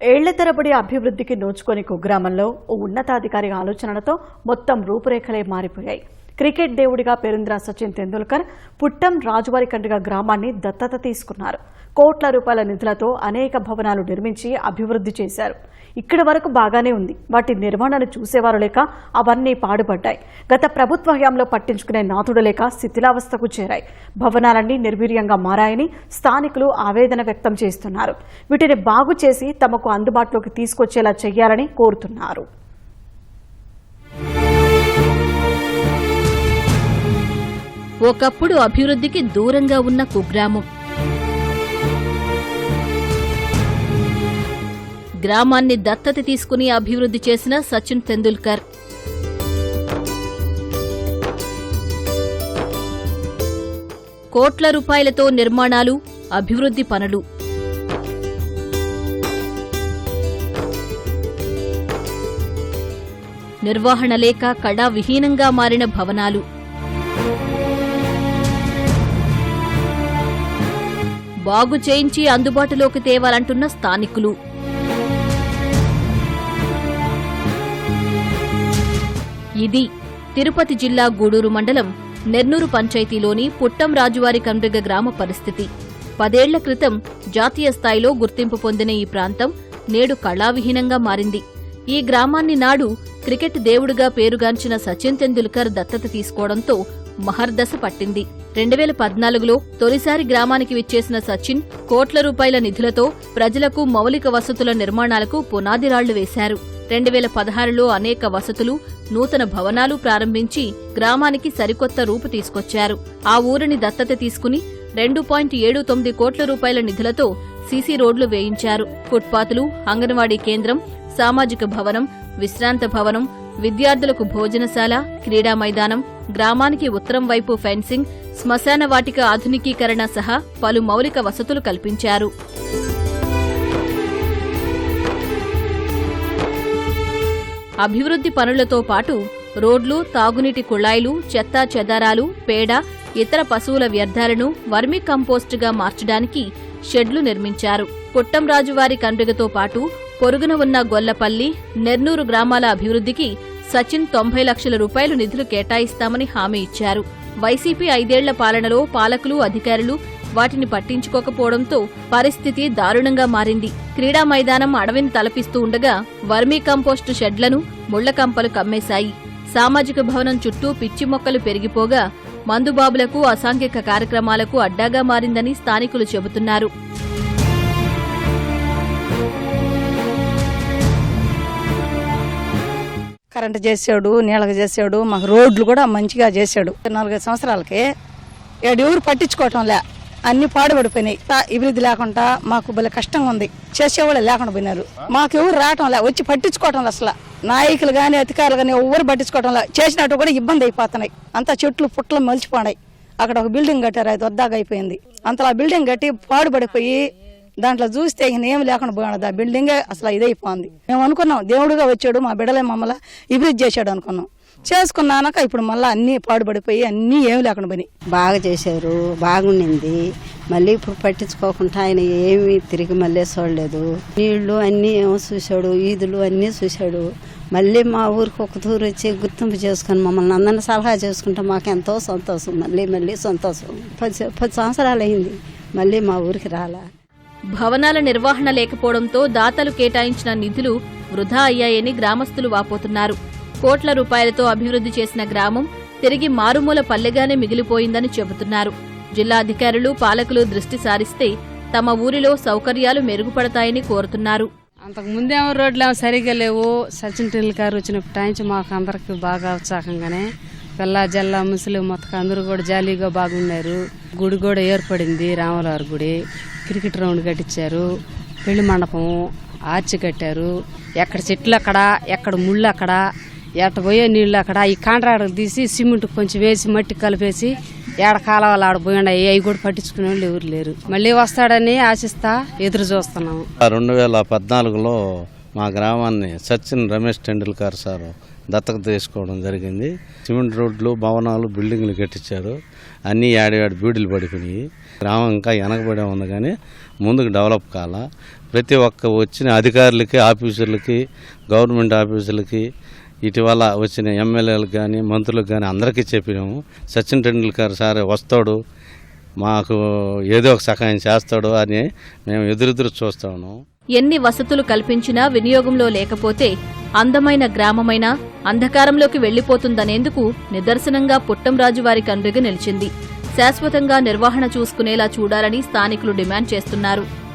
ఏళ్ళ తరబడి అభివృద్ధికి నోచుకొని కుగ్రామంలో ఓ ఉన్నతాధికారి ఆలోచనలతో మొత్తం రూపురేఖలే మారిపోయాయి. క్రికెట్ దేవుడిగా పేరొందిన సచిన్ తెండూల్కర్ పుట్టం రాజువారి కండ్రిగ గ్రామాన్ని దత్తత తీసుకున్నారు. కోట్ల రూపాయల నిధులతో అనేక భవనాలు నిర్మించి అభివృద్ధి చేశారు. ఇక్కడి వరకు బాగానే ఉంది. వాటి నిర్వహణను చూసేవారు లేక అవన్నీ పాడుపడ్డాయి. గత ప్రభుత్వ హయాంలో పట్టించుకునే నాథుడు లేక శిథిలావస్థకు చేరాయి. భవనాలన్నీ నిర్వీర్యంగా మారాయని స్థానికులు ఆవేదన వ్యక్తం చేస్తున్నారు. వీటిని బాగు చేసి తమకు అందుబాటులోకి తీసుకొచ్చేలా చేయాలని కోరుతున్నారు. ఒకప్పుడు అభివృద్ధికి దూరంగా ఉన్న కుగ్రామం. గ్రామాన్ని దత్తత తీసుకుని అభివృద్ధి చేసిన సచిన్ తెండూల్కర్. కోట్ల రూపాయలతో నిర్మాణాలు అభివృద్ధి పనులు. నిర్వహణ లేక కళా విహీనంగా మారిన భవనాలు. బాగు చేయించి అందుబాటులోకి తేవాలంటున్న స్థానికులు. ఇది. తిరుపతి జిల్లా గూడూరు మండలం నెర్నూరు పంచాయతీలోని పుట్టం రాజువారి కండ్రిగ గ్రామ పరిస్థితి. పదేళ్ళ క్రితం జాతీయ స్థాయిలో గుర్తింపు పొందిన ఈ ప్రాంతం నేడు కళావిహీనంగా మారింది. ఈ గ్రామాన్ని నాడు క్రికెట్ దేవుడిగా పేరుగాంచిన సచిన్ తెందుల్కర్ దత్తత తీసుకోవడంతో మహర్దశ పట్టింది. రెండు వేల పద్నాలుగులో తొలిసారి గ్రామానికి విచ్చేసిన సచిన్ కోట్ల రూపాయల నిధులతో ప్రజలకు మౌలిక వసతుల నిర్మాణాలకు పునాదిరాళ్ళు వేశారు. రెండు వేల పదహారులో అనేక వసతులు నూతన భవనాలు ప్రారంభించి గ్రామానికి సరికొత్త రూపు తీసుకొచ్చారు. ఆ ఊరిని దత్తత తీసుకుని రెండు పాయింట్ ఏడు తొమ్మిది కోట్ల రూపాయల నిధులతో సీసీ రోడ్లు వేయించారు. ఫుట్పాత్లు అంగన్వాడీ కేంద్రం సామాజిక భవనం విశ్రాంత భవనం విద్యార్థులకు భోజనశాల క్రీడా మైదానం గ్రామానికి ఉత్తరం వైపు ఫెన్సింగ్ శ్మశాన వాటిక ఆధునికీకరణ సహా పలు మౌలిక వసతులు కల్పించారు. అభివృద్ధి పనులతో పాటు రోడ్లు తాగునీటి కుళాయిలు చెత్తా చెదారాలు పేడ ఇతర పశువుల వ్యర్థాలను వర్మీ కంపోస్టుగా మార్చడానికి షెడ్లు నిర్మించారు. పుట్టంరాజువారి కండ్రిగతో పాటు పొరుగున ఉన్న గొల్లపల్లి నెర్నూరు గ్రామాల అభివృద్ధికి సచిన్ తొంభై లక్షల రూపాయలు నిధులు కేటాయిస్తామని హామీ ఇచ్చారు. వైసీపీ ఐదేళ్ళ పాలనలో పాలకులు అధికారులు వాటిని పట్టించుకోకపోవడంతో పరిస్థితి దారుణంగా మారింది. క్రీడా మైదానం అడవిని తలపిస్తూ ఉండగా వర్మీ కంపోస్టు షెడ్లను ముళ్ళకంపలు కమ్మేశాయి. సామాజిక భవనం చుట్టూ పిచ్చి మొక్కలు పెరిగిపోగా మందుబాబులకు అసాంఘిక కార్యక్రమాలకు అడ్డాగా మారిందని స్థానికులు చెబుతున్నారు. కరెంటు చేసాడు నీళ్ళకి చేసాడు మాకు రోడ్లు కూడా మంచిగా చేసాడు నాలుగైదు సంవత్సరాలకి ఏడు ఎవరు పట్టించుకోవటం లే. అన్ని పాడుపడిపోయినాయి. తా- అభివృద్ధి లేకుండా మాకు భలే కష్టంగా ఉంది. చేసేవాళ్ళు లేకుండా పోయినారు. మాకు ఎవరు రావటం లే వచ్చి పట్టించుకోవటం అసలు. నాయకులు కానీ అధికారులు కానీ ఎవరు పట్టించుకోవటం లే. చేసినట్టు కూడా ఇబ్బంది అయిపోతున్నాయి. అంతా చెట్లు పుట్లు మలిచిపోయినాయి. అక్కడ ఒక బిల్డింగ్ కట్టారు అది వద్దాగా అయిపోయింది. అంతలా బిల్డింగ్ కట్టి పాడుపడిపోయి దాంట్లో చూస్తే ఏం లేకుండా పోయాడు ఆ బిల్డింగే అసలు ఇదైపోయింది. మేము అనుకున్నాం దేవుడుగా వచ్చాడు మా బిడ్డలే మమ్మల్ని అభివృద్ధి చేశాడు అనుకున్నాం. చేసుకున్నాక ఇప్పుడు మళ్ళీ అన్నీ పాడుపడిపోయి అన్నీ ఏమి లేకుండా పోయినాయి. బాగా చేశారు బాగుండింది. మళ్ళీ ఇప్పుడు పట్టించుకోకుండా ఆయన ఏమీ తిరిగి మళ్ళీ చూడలేదు. నీళ్ళు అన్నీ ఏమో చూశాడు ఈదులు అన్నీ చూశాడు. మళ్ళీ మా ఊరికి ఒక తూరు వచ్చి గుర్తింపు చేసుకొని మమ్మల్ని అందరిని సలహా చేసుకుంటే మాకు ఎంతో సంతోషం. మళ్ళీ మళ్ళీ సంతోషం. పది పది సంవత్సరాలు అయింది. మళ్ళీ మా ఊరికి రాలా. భవనాల నిర్వహణ లేకపోవడంతో దాతలు కేటాయించిన నిధులు వృధా అయ్యాయని గ్రామస్తులు వాపోతున్నారు. కోట్ల రూపాయలతో అభివృద్ధి చేసిన గ్రామం తిరిగి మారుమూల పల్లెగానే మిగిలిపోయిందని చెబుతున్నారు. జిల్లా అధికారులు పాలకులు దృష్టి సారిస్తే తమ ఊరిలో సౌకర్యాలు మెరుగుపడతాయని కోరుతున్నారు. అంతకు ముందేమో రోడ్లు ఏమో సరిగ్గా లేవు. సచిన్ టెండూల్కర్ వచ్చిన నుంచి మాకు అందరికి బాగా ఉత్సాహంగానే పిల్ల జల్ల ముసలి మొత్తం అందరూ కూడా జాలీగా బాగున్నారు. గుడి కూడా ఏర్పడింది రామలవారి గుడి. క్రికెట్ రౌండ్ కట్టించారు. పెళ్ళి మండపం ఆర్చి కట్టారు. ఎక్కడ చెట్లు అక్కడ ఎక్కడ ముళ్ళు అక్కడ. ఎట్ట పోయే నీళ్ళు అక్కడ. ఈ కాంట్రాక్టర్ తీసి సిమెంట్ కొంచెం వేసి మట్టి కలిపేసి ఏడ కాలవాళ్ళు ఆడ పోయిండాయి అవి కూడా పట్టించుకునే వాళ్ళు ఎవరు లేరు. మళ్ళీ వస్తాడని ఆశిస్తా ఎదురు చూస్తున్నాము. రెండు వేల పద్నాలుగులో మా గ్రామాన్ని సచిన్ రమేష్ టెండూల్కర్ సార్ దత్తత తీసుకోవడం జరిగింది. సిమెంట్ రోడ్లు భవనాలు బిల్డింగ్లు కట్టించారు. అన్నీ ఏడాడు బీడులు పడిపోయినాయి. గ్రామం ఇంకా వెనకబడే ఉంది కానీ ముందుకు డెవలప్ కాల. ప్రతి ఒక్క వచ్చిన అధికారులకి ఆఫీసర్లకి గవర్నమెంట్ ఆఫీసులకి ఇటీవల వచ్చిన ఎమ్మెల్యేలకు కానీ మంత్రులకు కానీ అందరికీ చెప్పినాము. సచిన్ టెండూల్కర్ సార్ వస్తాడు మాకు ఏదో ఒక సహాయం చేస్తాడు అని మేము ఎదురెదురు చూస్తాము ఎన్ని వసతులు కల్పించినా వినియోగంలో లేకపోతే అందమైన గ్రామమైనా అంధకారంలోకి వెళ్ళిపోతుందనేందుకు నిదర్శనంగా పుట్టంరాజువారి కండ్రిగ నిలిచింది. శాశ్వతంగా నిర్వహణ చూసుకునేలా చూడాలని స్థానికులు డిమాండ్ చేస్తున్నారు.